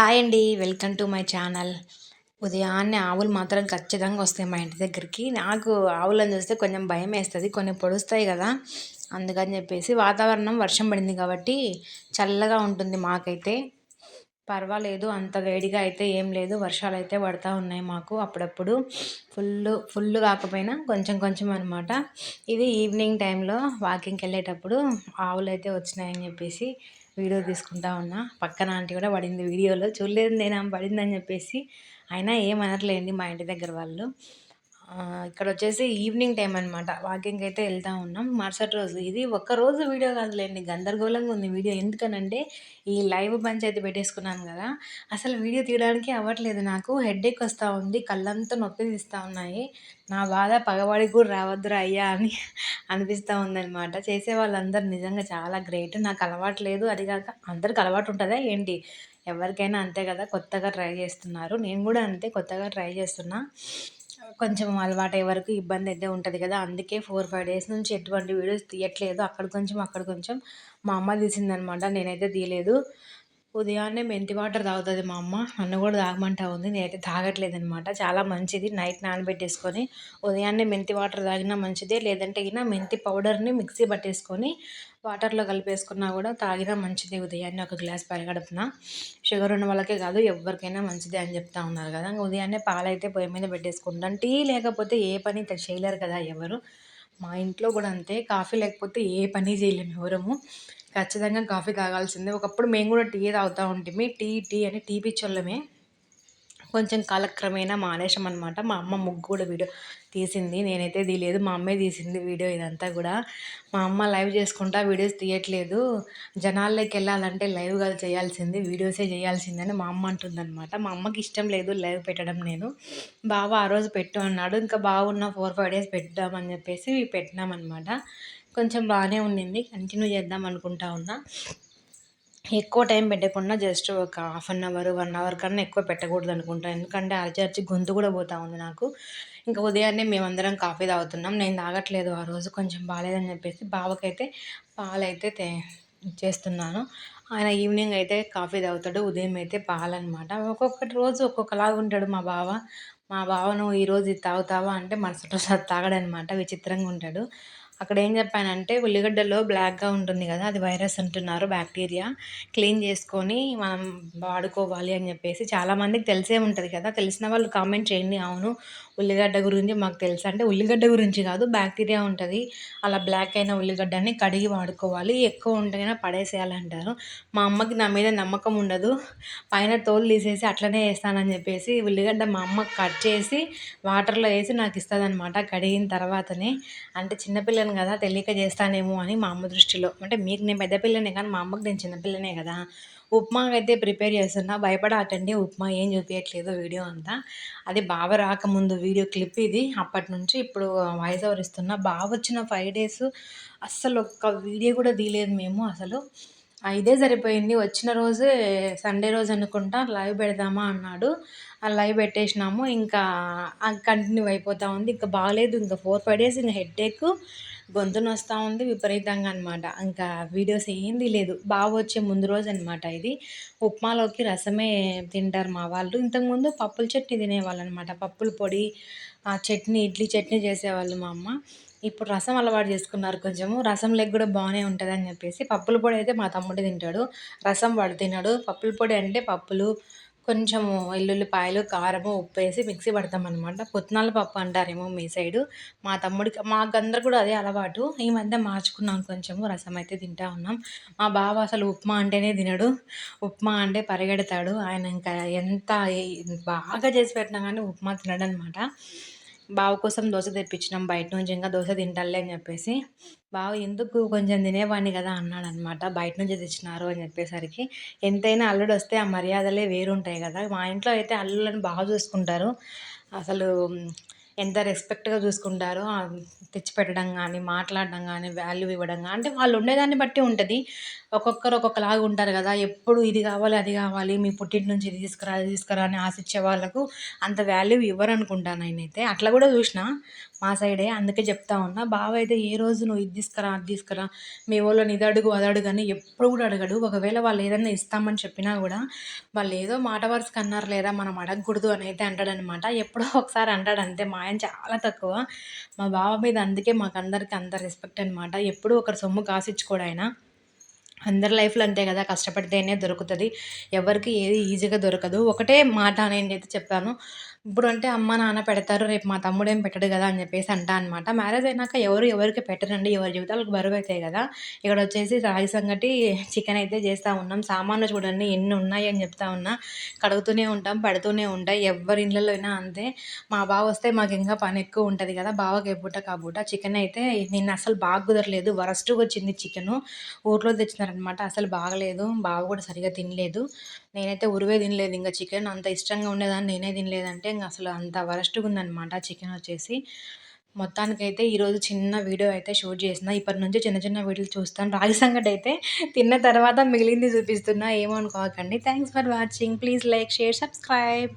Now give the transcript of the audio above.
Hi అండి welcome to my channel. ఉదయాన్నే ఆవులు మాత్రం ఖచ్చితంగా వస్తాయి మా ఇంటి దగ్గరికి. నాకు ఆవులను చూస్తే కొంచెం భయం వేస్తుంది కొన్ని పొడుస్తాయి కదా. అందుకని చెప్పేసి వాతావరణం వర్షం పడింది కాబట్టి చల్లగా ఉంటుంది మాకైతే. పర్వాలేదు అంత వేడిగా అయితే ఏం లేదు. వర్షాలు అయితే పడుతూ ఉన్నాయి మాకు అప్పుడప్పుడు. ఫుల్ ఫుల్ కాకపోయినా కొంచెం కొంచెం అనమాట ఇది ఈవినింగ్ టైంలో వాకింగ్కి వెళ్ళేటప్పుడు ఆవులు అయితే వచ్చినాయని చెప్పేసి వీడియో తీసుకుంటా ఉన్నా. పక్కన ఆంటీ కూడా పడింది వీడియోలో. చూడలేదు నేను ఆమె పడిందని చెప్పేసి. అయినా ఏమనట్లేండి మా ఇంటి దగ్గర వాళ్ళు. ఇక్కడ వచ్చేసి ఈవినింగ్ టైం అనమాట వాకింగ్ అయితే వెళ్తూ ఉన్నాం. మరుసటి రోజు ఇది ఒక్క రోజు వీడియో కాదులేండి గందరగోళంగా ఉంది వీడియో. ఎందుకనంటే ఈ లైవ్ పంచాయతీ పెట్టేసుకున్నాను కదా. అసలు వీడియో తీయడానికి అవ్వట్లేదు నాకు. హెడ్ఏక్ వస్తూ ఉంది కళ్ళంతా నొప్పి తీస్తూ ఉన్నాయి. నా బాధ పగవాడికి కూడా రావద్దురా అయ్యా అని అనిపిస్తూ ఉందనమాట చేసే వాళ్ళందరూ నిజంగా చాలా గ్రేట్. నాకు అలవాటు లేదు. అది కాక అందరికి అలవాటు ఉంటుందా ఏంటి? ఎవరికైనా అంతే కదా కొత్తగా ట్రై చేస్తున్నారు. నేను కూడా అంతే కొత్తగా ట్రై చేస్తున్నా. కొంచెం అలవాటయ్యే వరకు ఇబ్బంది అయితే ఉంటుంది కదా. అందుకే ఫోర్ ఫైవ్ డేస్ నుంచి ఎటువంటి వీడియోస్ తీయట్లేదు. అక్కడ కొంచెం అక్కడ కొంచెం మా అమ్మ తీసిందనమాట. నేనైతే తీయలేదు. ఉదయాన్నే మెంతి వాటర్ తాగుతుంది మా అమ్మ. నన్ను కూడా తాగమంటా ఉంది. నేనైతే తాగట్లేదు అనమాట చాలా మంచిది. నైట్ నానబెట్టేసుకొని ఉదయాన్నే మెంతి వాటర్ తాగినా మంచిదే. లేదంటే అయినా మెంతి పౌడర్ని మిక్సీ పట్టేసుకొని వాటర్లో కలిపేసుకున్నా కూడా తాగినా మంచిది ఉదయాన్నే ఒక గ్లాస్ పరిగడుపున. షుగర్ ఉన్న వాళ్ళకే కాదు ఎవరికైనా మంచిదే అని చెప్తా ఉన్నారు కదా. ఉదయాన్నే పాలైతే పొయ్యి మీద పెట్టేసుకుంటాం. టీ లేకపోతే ఏ పని చేయలేరు కదా ఎవరు. మా ఇంట్లో కూడా అంతే. కాఫీ లేకపోతే ఏ పని చేయలేము ఎవరము. ఖచ్చితంగా కాఫీ తాగాల్సిందే. ఒకప్పుడు మేము కూడా టీ తాగుతూ ఉంటే టీ టీ అని టీ పిచ్చోళ్ళమే. కొంచెం కాలక్రమేణా మానేసాం అనమాట మా అమ్మ ముగ్గు కూడా వీడియో తీసింది. నేనైతే తీయలేదు. మా అమ్మే తీసింది వీడియో ఇదంతా కూడా. మా అమ్మ లైవ్ చేసుకుంటా వీడియోస్ తీయట్లేదు. జనాల్లోకి వెళ్ళాలంటే లైవ్ కాదు చేయాల్సింది వీడియోసే చేయాల్సిందని మా అమ్మ అంటుందన్నమాట. మా అమ్మకి ఇష్టం లేదు లైవ్ పెట్టడం నేను. బావ ఆ రోజు పెట్టు అన్నాడు. ఇంకా బాగున్న ఫోర్ ఫైవ్ డేస్ పెట్టామని చెప్పేసి పెట్టినామన్నమాట. కొంచెం బాగానే ఉండింది. కంటిన్యూ చేద్దాం అనుకుంటా ఉన్నా. ఎక్కువ టైం పెట్టకుండా జస్ట్ ఒక half an hour one hour కన్నా ఎక్కువ పెట్టకూడదు అనుకుంటాను ఎందుకంటే అరచర్చి గొంతు కూడా పోతా ఉంది నాకు. ఇంకా ఉదయాన్నే మేమందరం కాఫీ తాగుతున్నాం. నేను తాగట్లేదు ఆ రోజు. కొంచెం బాగాలేదని చెప్పేసి బావకైతే పాలైతే తే చేస్తున్నాను. ఆయన ఈవినింగ్ అయితే కాఫీ తాగుతాడు. ఉదయం అయితే పాలన్నమాట. ఒక్కొక్కటి రోజు ఒక్కొక్కలాగా ఉంటాడు మా బావ. మా బావను ఈరోజు ఇది తాగుతావా అంటే మరుసటి రోజు తాగడనమాట విచిత్రంగా ఉంటాడు. అక్కడ ఏం చెప్పానంటే ఉల్లిగడ్డలో బ్లాక్గా ఉంటుంది కదా అది వైరస్ అంటున్నారు బ్యాక్టీరియా క్లీన్ చేసుకొని మనం వాడుకోవాలి అని చెప్పేసి చాలామందికి తెలిసే ఉంటుంది కదా. తెలిసిన వాళ్ళు కామెంట్ చేయండి. అవును ఉల్లిగడ్డ గురించి మాకు తెలుసు. అంటే ఉల్లిగడ్డ గురించి కాదు బ్యాక్టీరియా ఉంటుంది. అలా బ్లాక్ అయిన ఉల్లిగడ్డని కడిగి వాడుకోవాలి. ఎక్కువ ఉంటేనే పడేసేయాలంటారు. మా అమ్మకి నా మీద నమ్మకం ఉండదు. పైన తోలు తీసేసి అట్లనే వేస్తానని చెప్పేసి ఉల్లిగడ్డ మా అమ్మ కట్ చేసి వాటర్లో వేసి నాకు ఇస్తుంది అనమాట కడిగిన తర్వాతనే. అంటే చిన్నపిల్లని కదా తెలియక చేస్తానేమో అని మా అమ్మ దృష్టిలో. అంటే మీకు నేను పెద్ద పిల్లనే కానీ మా అమ్మకి నేను చిన్నపిల్లనే కదా. ఉప్మా అయితే ప్రిపేర్ చేస్తున్నా భయపడాకండి ఉప్మా ఏం చూపించట్లేదు వీడియో అంతా. అది బావ రాకముందు వీడియో క్లిప్ ఇది. అప్పటి నుంచి ఇప్పుడు వాయిస్ ఓవర్ ఇస్తున్నా. బావ వచ్చిన ఫైవ్ డేస్ అస్సలు ఒక్క వీడియో కూడా తీయలేదు మేము అసలు. ఇదే సరిపోయింది. వచ్చిన రోజే సండే రోజు అనుకుంటా లైవ్ పెడదామా అన్నాడు. ఆ లైవ్ పెట్టేసినాము. ఇంకా కంటిన్యూ అయిపోతూ ఉంది. ఇంకా బాగాలేదు ఇంకా ఫోర్ ఫైవ్ డేస్ ఇంకా హెడ్ గొంతు వస్తూ ఉంది విపరీతంగా అనమాట ఇంకా వీడియోస్ ఏంది లేదు. బాగా వచ్చే ముందు రోజు అనమాట ఇది. ఉప్మాలోకి రసమే తింటారు మా వాళ్ళు. ఇంతకుముందు పప్పుల చట్నీ తినేవాళ్ళు అనమాట పప్పుల పొడి చట్నీ ఇడ్లీ చట్నీ చేసేవాళ్ళు మా అమ్మ. ఇప్పుడు రసం అలవాటు చేసుకున్నారు కొంచెము. రసం లెగ్ కూడా బాగానే ఉంటుంది అని చెప్పేసి పప్పుల పొడి అయితే మా తమ్ముడు తింటాడు. రసం వాడు తిన్నాడు పప్పుల పొడి అంటే పప్పులు కొంచెము వెల్లుల్లిపాయలు కారము ఉప్పు వేసి మిక్సీ పడతామన్నమాట పుట్నాల పప్పు అంటారేమో మీ సైడు. మా తమ్ముడికి మాకందరు కూడా అదే అలవాటు. ఈ మధ్య మార్చుకున్నాం కొంచెము రసం అయితే తింటా ఉన్నాం. మా బావ అసలు ఉప్మా అంటేనే తినడు. ఉప్మా అంటే పరిగెడతాడు. ఆయన ఇంకా ఎంత బాగా చేసి పెట్టినా కానీ ఉప్మా తినడు అనమాట బావ కోసం దోశ తెప్పించినాం బయట నుంచి ఇంకా దోశ తింటాలే అని చెప్పేసి. బావ ఎందుకు కొంచెం తినేవాడిని కదా అన్నాడు అనమాట బయట నుంచి తెచ్చినారు అని చెప్పేసరికి. ఎంతైనా అల్లుడు వస్తే ఆ మర్యాదలే వేరుంటాయి కదా. మా ఇంట్లో అయితే అల్లులను బాగా చూసుకుంటారు. అసలు ఎంత రెస్పెక్ట్గా చూసుకుంటారో తెచ్చిపెట్టడం కానీ మాట్లాడడం కానీ వాల్యూ ఇవ్వడం కానీ అంటే వాళ్ళు ఉండేదాన్ని బట్టి ఉంటుంది. ఒక్కొక్కరు ఒక్కొక్కలాగా ఉంటారు కదా ఎప్పుడు ఇది కావాలి అది కావాలి మీ పుట్టింటి నుంచి ఇది తీసుకురా అది తీసుకురా అని ఆశించే వాళ్ళకు అంత వాల్యూ ఇవ్వరు అనుకుంటాను నేనైతే. అట్లా కూడా చూసిన. మా సైడే అందుకే చెప్తా ఉన్నా బావ అయితే ఏ రోజు నువ్వు ఇది తీసుకురా అది తీసుకురా మీ వాళ్ళని ఇది అడుగు అది అడుగు అని ఎప్పుడు కూడా అడగడు. ఒకవేళ వాళ్ళు ఏదైనా ఇస్తామని చెప్పినా కూడా వాళ్ళు ఏదో మాట వరుసకు అన్నారు లేదా మనం అడగకూడదు అని అయితే అంటాడనమాట. ఎప్పుడో ఒకసారి అంటాడు అంతే మా ఆయన చాలా తక్కువ. మా బావ మీద అందుకే మాకు అందరికీ అంత రెస్పెక్ట్ అనమాట ఎప్పుడు ఒకరు సొమ్ము కాసిచ్చుకోడు ఆయన. అందరి లైఫ్లో అంతే కదా కష్టపడితేనే దొరుకుతుంది. ఎవరికి ఏది ఈజీగా దొరకదు. ఒకటే మాట నేనైతే చెప్పాను. ఇప్పుడు అంటే అమ్మ నాన్న పెడతారు రేపు మా తమ్ముడు ఏం పెట్టడు కదా అని చెప్పేసి అంటా అనమాట మ్యారేజ్ అయినాక ఎవరు ఎవరికి పెట్టరండి. ఎవరి జీవితాలకు బరువు అవుతాయి కదా. ఇక్కడ వచ్చేసి రాగి సంగటి చికెన్ అయితే చేస్తూ ఉన్నాం. సామాన్లు చూడండి ఎన్ని ఉన్నాయి అని చెప్తా ఉన్నా. కడుగుతూనే ఉంటాం పెడుతూనే ఉంటాయి ఎవరి ఇళ్ళలో అయినా అంతే. మా బావ వస్తే మాకు ఇంకా పని ఎక్కువ ఉంటుంది కదా. బావకి ఏ పూట కాబూట చికెన్ అయితే నిన్న అసలు బాగా కుదరలేదు. వరస్ట్గా వచ్చింది చికెను. ఊర్లో చేశారనమాట. అసలు బాగలేదు. బావ కూడా సరిగా తినలేదు. నేనైతే ఉరువే తినలేదు. ఇంకా చికెన్ అంత ఇష్టంగా ఉండేదాన్ని నేనే తినలేదంటే ఇంకా అసలు అంత వరస్ట్గా ఉందనమాట చికెన్ వచ్చేసి. మొత్తానికైతే ఈరోజు చిన్న వీడియో అయితే షూట్ చేసిన. ఇప్పటి నుంచి చిన్న చిన్న వీడియోలు చూస్తాను. రాగి సంగటి అయితే తిన్న తర్వాత మిగిలింది చూపిస్తున్నా. ఏమో అనుకోకండి. Thanks for watching. Please like share subscribe.